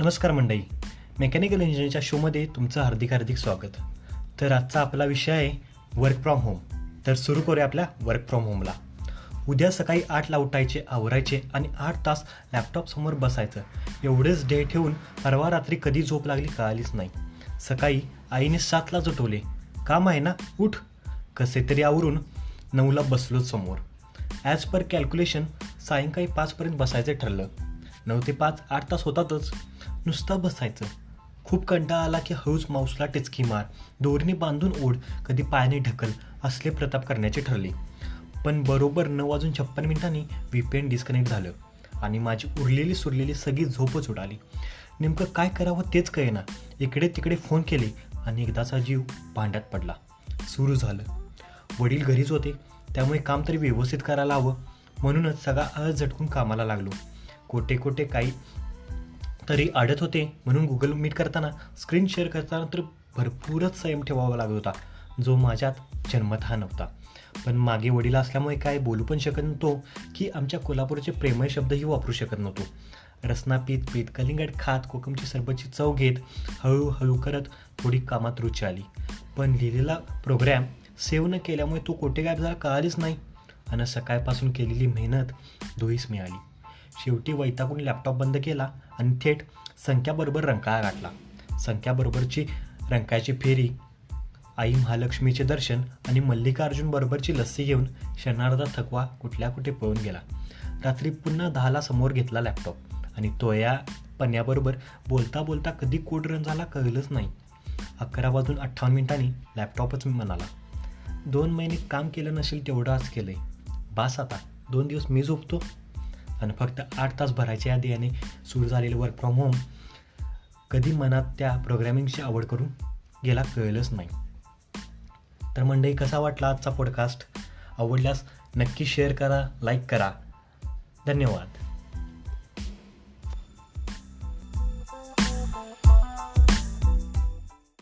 नमस्कार मंडई मेकॅनिकल इंजिनिअरिंगच्या शोमध्ये तुमचं हार्दिक हार्दिक स्वागत. तर आजचा आपला विषय आहे वर्क फ्रॉम होम तर सुरू करूया आपल्या वर्क फ्रॉम होमला उद्या सकाळी आठला उठायचे आवरायचे आणि आठ तास लॅपटॉपसमोर बसायचं. एवढेच डे ठेवून परवा रात्री कधी झोप लागली कळालीच नाही. सकाळी आईने सातलाच उठवले. काम आहे ना? उठ. कसे तरी आवरून नऊला बसलो समोर. ॲज पर कॅल्क्युलेशन सायंकाळी पाचपर्यंत बसायचं ठरलं. नऊ ते पाच आठ तास होतातच. नुसतं बसायचं. खूप कंटाळा आला की हळूच माऊसला टिचकी मार. दोरीने बांधून ओढ. कधी पायाने ढकल असले प्रताप करण्याचे ठरले. पण बरोबर नऊ वाजून छप्पन मिनिटांनी व्ही डिस्कनेक्ट झालं. आणि माझी उरलेली सुरलेली सगळी झोपच उडाली. नेमकं काय करावं तेच कळेना. इकडे तिकडे फोन केले आणि एकदाचा जीव भांड्यात पडला. सुरू झालं. वडील घरीच होते. त्यामुळे काम तरी व्यवस्थित करायला हवं. म्हणूनच सगळा अळ झटकून कामाला लागलो. कोटे कोटे काही तरी आडत होते. म्हणून गुगल मीट करताना स्क्रीन शेअर करताना तर भरपूरच संयम ठेवावा लागत होता जो माझ्यात जन्मतः नव्हता. पण मागे वडील असल्यामुळे काय बोलू पण शकत नव्हतो की आमच्या कोल्हापूरचे प्रेमय शब्दही वापरू शकत नव्हतो. रसना पीत पीत कलिंगड खात कोकमची सरबतची चव घेत हळूहळू करत थोडी कामात रुची आली. पण लिहिलेला प्रोग्रॅम सेव्ह न केल्यामुळे तो कोठे गायब झाला कळालीच नाही. आणि सकाळपासून केलेली मेहनत धुईस मिळाली. शेवटी वैतागून लॅपटॉप बंद केला आणि थेट संख्याबरोबर रंकाळा गाठला. संख्याबरोबरची रंकायची फेरी आई महालक्ष्मीचे दर्शन आणि मल्लिकार्जुनबरोबरची लस्सी घेऊन क्षणार्धा थकवा कुठल्या कुठे पळून गेला. रात्री पुन्हा दहाला समोर घेतला लॅपटॉप आणि तो या पन्याबरोबर बोलता बोलता कधी कोड रन झाला कळलंच नाही. अकरा वाजून अठ्ठावन्न मिनिटांनी लॅपटॉपच मी म्हणाला दोन महिने काम केलं नसेल तेवढं आज आहे बास आता दोन दिवस मी झोपतो आणि फक्त आठ तास भरायच्या आधी याने सुरू झालेले वर्क फ्रॉम होम कधी मनात त्या प्रोग्रॅमिंगची आवड करून गेला कळलंच नाही. तर मंडळी कसा वाटला आजचा पॉडकास्ट आवडल्यास नक्की शेअर करा लाईक करा. धन्यवाद.